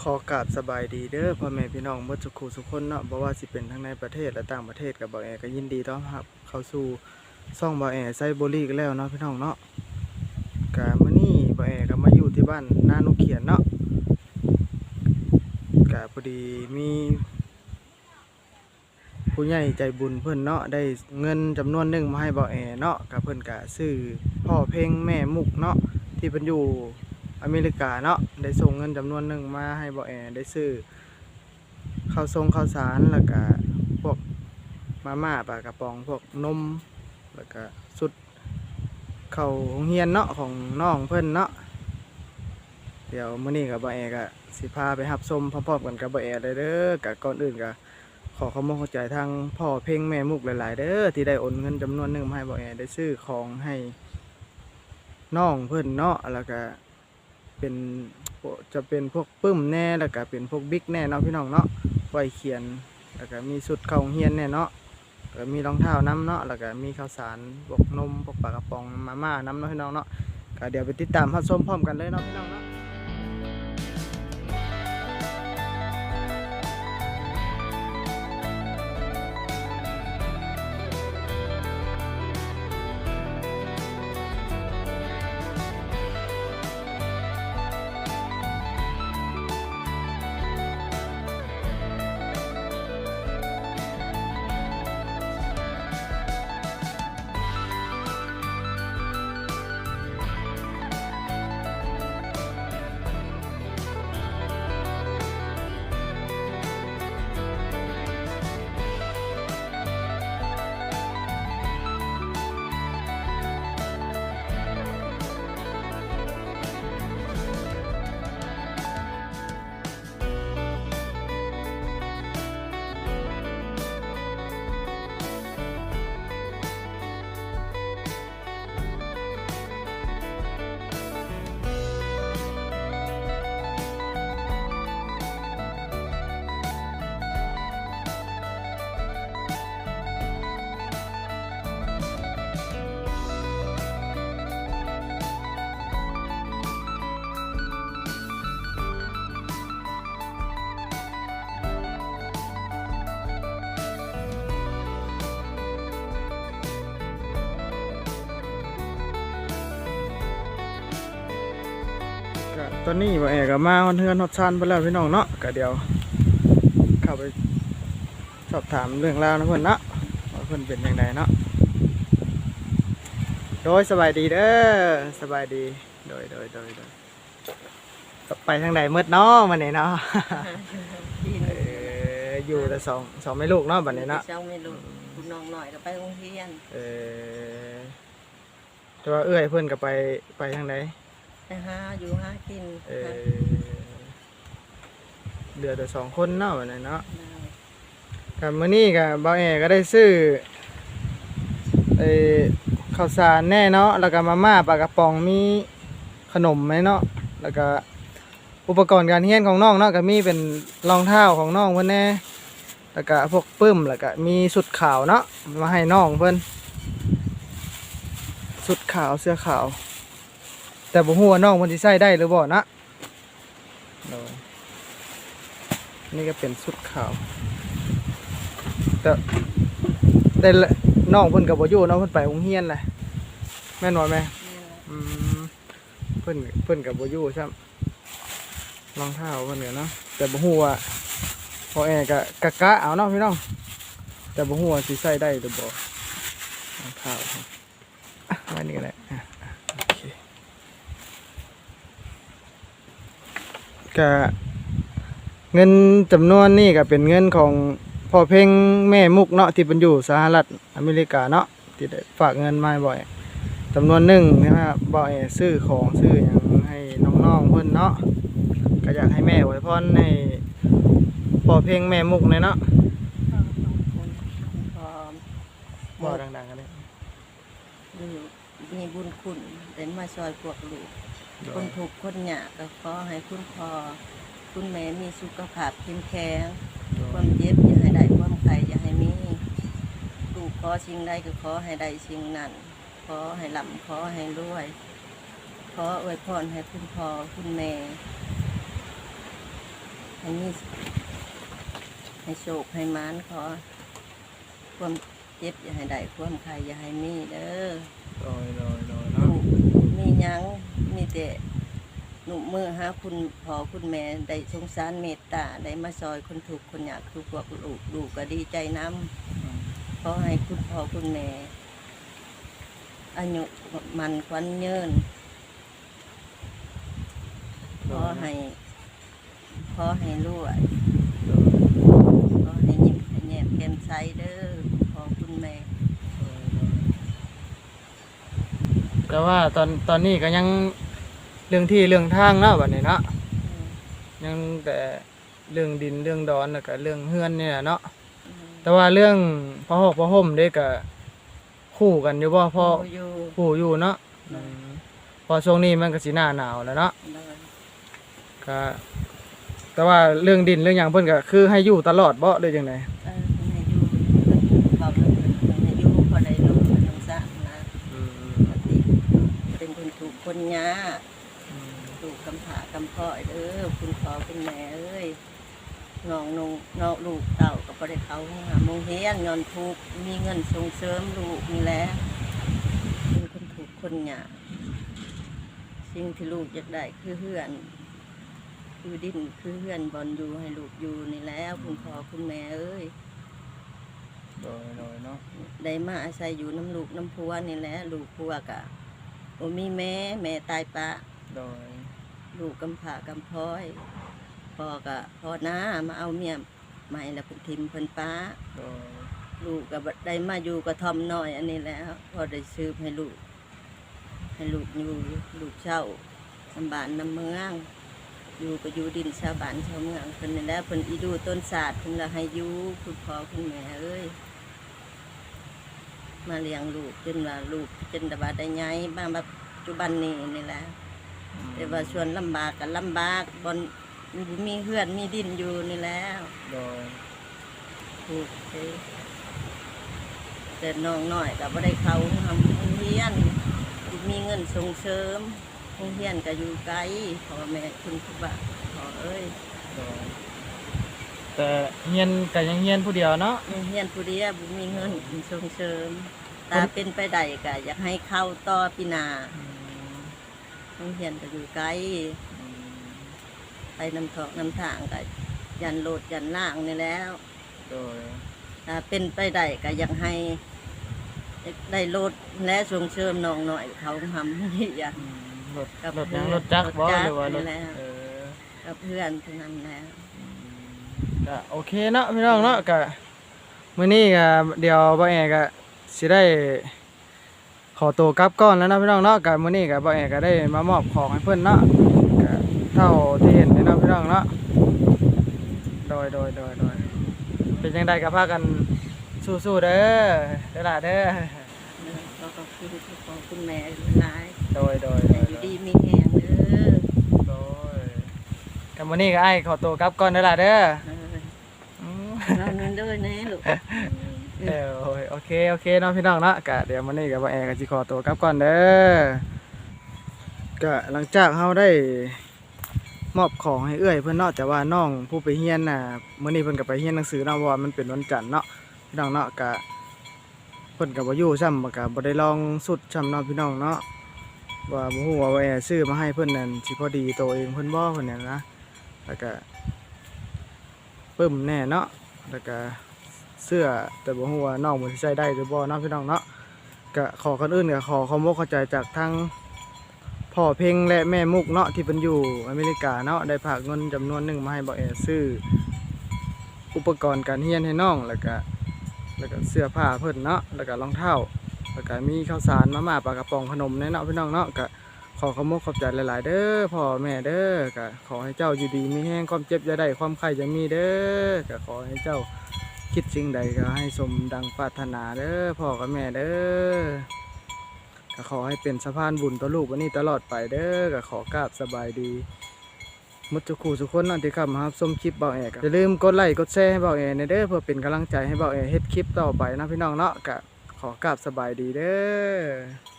ขอกราบสบายดีเด้อพ่อแม่พี่น้องเมื่อสุขูสุคนเนาะบ่ว่าสิเป็นทั้งในประเทศและต่างประเทศกับบ่าวแอก็ยินดีต้อนรับ เข้าสู่ซ่องบ่าวแอไซโบลีกันแล้วเนาะพี่น้องเนาะกะมื้อนี้บ่าวแอก็มาอยู่ที่บ้านนานุเขียนเนาะกะพอดีมี ผู้ใหญ่ใจบุญเพิ่อนเนาะได้เงินจำนวนหนึงมาให้บ่าวแอเนาะกะเพิ่อนกะซื้อพ่อเพลงแม่มุกเนาะที่เพิ่นอยู่ อเมริกาเนาะได้ส่งเงินจำนวนหนึ่งมาให้บอแอได้ซื้อข้าวทรงข้าวสารแล้วก็พวกมาม่าปลากระป๋องพวกนมแล้วก็สุดเข้าวโรงเฮียนเนาะของน้องเพิ่อนเนาะเดี๋ยวมื้อนี้กับบอแอก็สิพาไปรับชมพร้อมๆกันกับบอแอเลยเด้อกับก่อนอื่นก็ขอขอบคุณเข้าใจทางพ่อเพ่งแม่มุกหลายๆเด้อที่ได้โอนเงินจำนวนหนึ่งมาให้บอแอได้ซื้อของให้น้องเพิ่อนเนาะแล้วก็ เป็นจะเป็นพวกปื้มแน่แล้วก็เป็นพวกบิ๊กแน่เนาะพี่น้องเนาะไฟเขียนแล้วก็มีสุดเข่าเฮียนแน่เนาะแล้วก็มีรองเท้าน้ำเนาะแล้วก็มีข้าวสารพวกนมพวกปลากระป๋องมาม่าน้ำเนาะพี่น้องเนาะก็เดี๋ยวไปติดตามรับชมพร้อมกันเลยเนาะพี่น้องเนาะ ตอนนี้บ่แอก็มาฮอดเฮือนฮอดชานไปแล้วพี่น้องเนาะก็เดี๋ยวเข้าไปสอบถามเรื่องราวนะเพิ่นเนาะว่าเพิ่นเป็นจังไดเนาะโดยสบายดีเด้อสบายดีโดยโดยโดยโดยไปทางใดมืดเนาะวันนี้เนาะเอออยู่แต่สองสองแม่ลูกเนาะบัดนี้เนาะเจ้าไม่รู้คุณน้องหน่อยก็ไปโรงเรียนเออแต่ว่าเอื้อยเพิ่นก็ไปไปทางใด ไปหาอยู่หากินเออเดือแต่สองคนเนาะบัดนี้เนาะได้กับมื้อนี้ก็บ่าวแอก็ได้ซื้อไอ้ข้าวสารแน่เนาะแล้วก็มาม่าปลากระป๋องมีขนมไหมเนาะแล้วก็อุปกรณ์การเรียนของน้องเนาะก็มีเป็นรองเท้าของน้องเพิ่นแน่แล้วก็พวกปึ้มแล้วก็มีสุดขาวเนาะมาให้น้องเพิ่นสุดขาวเสื้อขาว แต่บ่ฮู้ว่าน้องเพิ่นสิใส่ได้หรือบ่นะโดยนี่ก็เป็นสุดขาวแต่แต่ละน้องเพิ่นก็บ่อยู่เนาะเพิ่นไปโรงเรียนแหละแม่นบ่แม่แม่นละอืมเพิ่นเพิ่นก็บ่อยู่ซ้ำรองเท้าเพิ่นก็เนาะแต่บ่ฮู้ว่าพอแอก็กะกะเอาเนาะพี่น้องแต่บ่ฮู้ว่าสิใส่ได้หรือบ่รองเท้าครับอะไว้นี่ก็ได้อะอะโอเค ก็เงินจำนวนนี่ก็เป็นเงินของพอเพลงแม่มุกเนาะที่เป็นอยู่สหรัฐอเมริกาเนาะที่ได้ฝากเงินมาให้บ่อยจำนวนหนึ่งนะครับบ่อยซื้อของซื้ออย่างให้น้องๆเพิ่นเนาะก็อยากให้แม่ไว้พรให้พอเพลงแม่มุกเลยเนาะพ่อสองคนพอบ่ดังๆกันเลยอยู่ มีบุญคุณเป็นมาช่วยพวกลูกคนถูกข์คนยากก็ขอให้คุณพ่อคุณแม่มีสุขภาพเข้มแข็งความเจ็บอย่าให้ได้ความไข้อย่าให้มีลูกขอสิ่งใดก็ขอให้ได้สิ่งนั้นขอให้ร่ำขอให้รวยขออวยพรให้คุณพ่อคุณแม่ให้มีให้โชคให้มานขอความ เจ็บอย่าให้ได้ความใครอย่าให้มีเด้อโดยโดยโดยลูเนาะกมีหยังมีแต่หนุมือหาคุณพ่อคุณแม่ได้สงสารเมตตาได้มาซอยคนถูกข์คนอยากคือพวกลูกลูกก็ดีใจน้ำขอให้คุณพ่อคุณแม่อายุมันควันเยินขอให้ขอให้รวยขอให้ยิ้มให้แย้มแก้มใสเด้อพ่อคุณแม่ แต่ว่าตอนตอนนี้ก็ยังเรื่องที่เรื่องทางเนาะบัดนี้เนาะยังแต่เรื่องดินเรื่องดอนแล้วก็เรื่องเฮือนนี่แหละเนาะแต่ว่าเรื่องพระหอกพระห่มเด้ก็คู่กันอยู่บ่พออยู่คู่อยู่เนาะอืมพอช่วงนี้มันก็สิหน้าหนาวแล้วเนาะเลยก็แต่ว่าเรื่องดินเรื่องหยังเพิ่นก็คือให้อยู่ตลอดบ่หรือจังได เออให้อยู่เบาเลยให้อยู่พอได้ลูกน้องสาวนะ อืม ปกติเป็นคนถูกคนยาถู กกำผากำพ่อยเด้อคุณพ่อคุณแม่เอ้ยน้องนงน้องลูกเต่าก็บ่ได้เขาหาโมงเฮียนย้อนถูกมีเงินส่งเสริมลูกนี่แหละเป็นคนถูกคนยาสิ่งที่ลูกอยากได้คือเฮือน คือดินคือเฮือนบอลอยู่ให้ลูกอยู่นี่แหล้วคุณพ่อคุณแม่เอ้ยโดยโดยเนาะได้มาอาศัยอยู่น้ำลูกน้ำพัวนี่แหละลูกพัวกะโอมีแม่แม่ตายปะโดย ลูกกำผากำพร้อยพ่อกะพ่อน้ามาเอาเมียใหม่แล้วเป็นทิมเพิ่นป้า ลูกก็บ่ได้มาอยู่กระทอมน้อยอันนี้แล้วพอได้ซื้อให้ลูก ให้ลูกอยู่ลูกเช่าลำบานน้ำเมือง อยู่ก็อยู่ดินชาวบ้านชาวเมืองเพิ่นนี่แหล้วเพิ่นอีดูต้นศาสตร์เพิ่นละให้อยู่คุณพ่อคุณแม่เอ้ยมาเลี้ยงลูกจนว่าลูกจนดาบาได้ใหญ่มาปัจจุบันนี้นี่แหละ แต่ว่าชวนลำบากกันลำบากบนมีเพื่อนมีดินอยู่นี่แล้วโดยถูกเด้แต่น้องน้อยก็บ่ได้เขาทำโรงเรียนมีเงินส่งเสริมโรงเรียนก็อยู่ไกลพ่อแม่คุณครูบาพ่อเอ้ยโดยแต่เฮียนก็ยังเฮียนผู้เดียวเนาะ โรงเรียนผู้เดียวบ่มีเงินส่งเสริมตาเป็นไปได้ก็อยากให้เข้าต่อปีหนา โรงเรียนก็อยู่ไกล ไปนำทอกนำทางก็ยันโลดยันล่างนี่แล้วโดยถ้าเป็นไปได้ก็อยากให้ ได้รถและส่งเสริมน้องหน่อยเขาทำนี่อย่างรถกับรถหยังเพื่อนรถจักรบ่รถจักรหรือว่ารถนี่แหละ เออกับเพื่อนทั้งนั้นแล้ว ก็โอเคเนาะพี่น้องเนาะก็มื้อนี้ก็เดี๋ยวบ่แอก็สิได้ ขอตัวกลับก่อนแล้วนะพี่น้องเนาะก็มื้อนี้ก็บ่แอก็ได้มามอบของให้เพิ่นเนาะก็เท่าที่เห็นนี่เนาะพี่น้องเนาะโดยโดยโดยโดยเป็นจังไดก็พากันสู้ๆเด้อเด้อล่ะเด้อแล้วก็คือคุณพ่อคุณแม่หลายโดยโดยแต่อยู่ดีมีแหงเด้อโดยก็มื้อนี้ก็อ้ายขอตัวกลับก่อนเด้อล่ะเด้อเอออืมเราเงินด้วยนะลูกเออโอ้ยโอเค โอเคเนาะพี่น้องเนาะก็เดี๋ยวมื้อนี้ก็บ่แอร์ก็สิขอตัวกลับก่อนเด้อก็หลังจากเฮาได้มอบของให้เอื้อยเพิ่อนเนาะแต่ว่าน้องผู้ไปเรียนน่ะมื้อนี้เพิ่นก็ไปเรียนหนังสือเนาะเพราะว่ามันเป็นวันจันทร์เนาะพี่น้องเนาะก็เพิ่นก็บ่อยู่ซ้ำก็บ่ได้ลองสุดซ้ำเนาะพี่น้องเนาะว่าบ่ฮู้ว่าบ่แอซื้อมาให้เพิ่นนั่นสิพอดีตัวเองเพิ่นบ่เพิ่นเนี่ยนะแล้วก็ปึ้มแน่เนาะแล้วก็ เสื้อแต่บ่ฮู้ว่าน้องมันสิใช้ได้หรือบ่เนาะพี่น้องเนาะก็ขอคนอื่นก็ขอความกเข้าใจจากทั้งพ่อเพ่งและแม่มุกเนาะที่เป็นอยู่อเมริกาเนาะได้ฝากเงินจำนวนหนึ่งมาให้บ่แอซื้ออุปกรณ์การเรียนให้น้องแล้วก็แล้วก็เสื้อผ้าเพิ่นเนาะแล้วก็รองเท้าแล้วก็มีข้าวสารมาม่าปลากระป๋องขนมแน่เนาะพี่น้องเนาะก็ขอขอบมุกขอบใจหลาย ๆ เด้อพ่อแม่เด้อก็ขอให้เจ้าอยู่ดีมีแห้งความเจ็บอย่าได้ความไข้อย่ามีเด้อก็ขอให้เจ้า คิดสิ่งใดก็ให้สมดังปรารถนาเด้อพ่อกับแม่เด้อก็ขอให้เป็นสะพานบุญต่อลูกวันนี้ตลอดไปเด้อก็ขอกราบสบายดีมุจุคูสุคนนันที่ข้ามารับชมคลิปเบาแอกอย่าลืมกดไลค์กดแชร์ให้เบาแอกในเด้อเพื่อเป็นกำลังใจให้เบาแอกเฮ็ดคลิปต่อไปนะพี่น้องเนาะก็ขอกราบสบายดีเด้อ